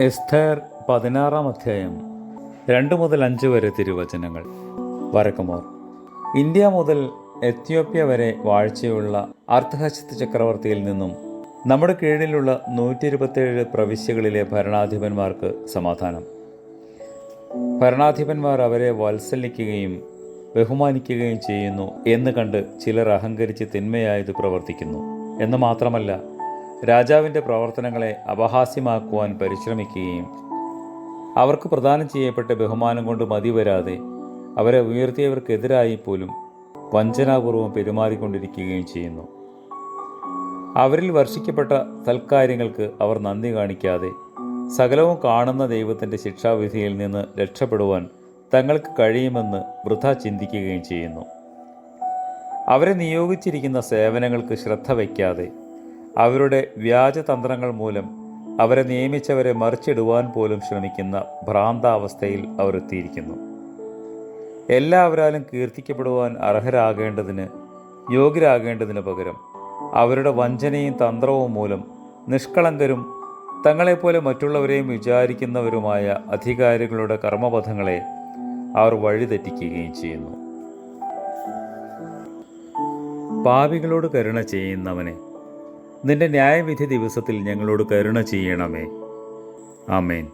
എസ്തേർ പതിനാറാം അധ്യായം രണ്ട് മുതൽ അഞ്ച് വരെ തിരുവചനങ്ങൾ. വരക്കുമോർ ഇന്ത്യ മുതൽ എത്യോപ്യ വരെ വാഴ്ചയുള്ള അർദ്ധഹശത്ത് ചക്രവർത്തിയിൽ നിന്നും നമ്മുടെ കീഴിലുള്ള നൂറ്റി ഇരുപത്തിയേഴ് പ്രവിശ്യകളിലെ ഭരണാധിപന്മാർക്ക് സമാധാനം. ഭരണാധിപന്മാർ അവരെ വാത്സല്യിക്കുകയും ബഹുമാനിക്കുകയും ചെയ്യുന്നു എന്ന് കണ്ട് ചിലർ അഹങ്കരിച്ച് തിന്മയായത് പ്രവർത്തിക്കുന്നു. എന്ന് മാത്രമല്ല രാജാവിന്റെ പ്രവർത്തനങ്ങളെ അപഹാസ്യമാക്കുവാൻ പരിശ്രമിക്കുകയും അവർക്ക് പ്രദാനം ചെയ്യപ്പെട്ട ബഹുമാനം കൊണ്ട് മതി വരാതെ അവരെ ഉയർത്തിയവർക്കെതിരായി പോലും വഞ്ചനാപൂർവം പെരുമാറിക്കൊണ്ടിരിക്കുകയും ചെയ്യുന്നു. അവരിൽ വർഷിക്കപ്പെട്ട തൽക്കാര്യങ്ങൾക്ക് അവർ നന്ദി കാണിക്കാതെ സകലവും കാണുന്ന ദൈവത്തിന്റെ ശിക്ഷാവിധിയിൽ നിന്ന് രക്ഷപ്പെടുവാൻ തങ്ങൾക്ക് കഴിയുമെന്ന് വൃഥ ചിന്തിക്കുകയും ചെയ്യുന്നു. അവരെ നിയോഗിച്ചിരിക്കുന്ന സേവനങ്ങൾക്ക് ശ്രദ്ധ വയ്ക്കാതെ അവരുടെ വ്യാജതന്ത്രങ്ങൾ മൂലം അവരെ നിയമിച്ചവരെ മറിച്ചിടുവാൻ പോലും ശ്രമിക്കുന്ന ഭ്രാന്താവസ്ഥയിൽ അവർ എത്തിയിരിക്കുന്നു. എല്ലാവരാലും കീർത്തിക്കപ്പെടുവാൻ അർഹരാകേണ്ടതിന് യോഗ്യരാകേണ്ടതിന് പകരം അവരുടെ വഞ്ചനയും തന്ത്രവും മൂലം നിഷ്കളങ്കരും തങ്ങളെപ്പോലെ മറ്റുള്ളവരെയും വിചാരിക്കുന്നവരുമായ അധികാരികളുടെ കർമ്മപഥങ്ങളെ അവർ വഴിതെറ്റിക്കുകയും ചെയ്യുന്നു. പാപികളോട് കരുണ ചെയ്യുന്നവനെ നിന്റെ ന്യായവിധി ദിവസത്തിൽ ഞങ്ങളോട് കരുണ ചെയ്യണമേ. ആമേൻ.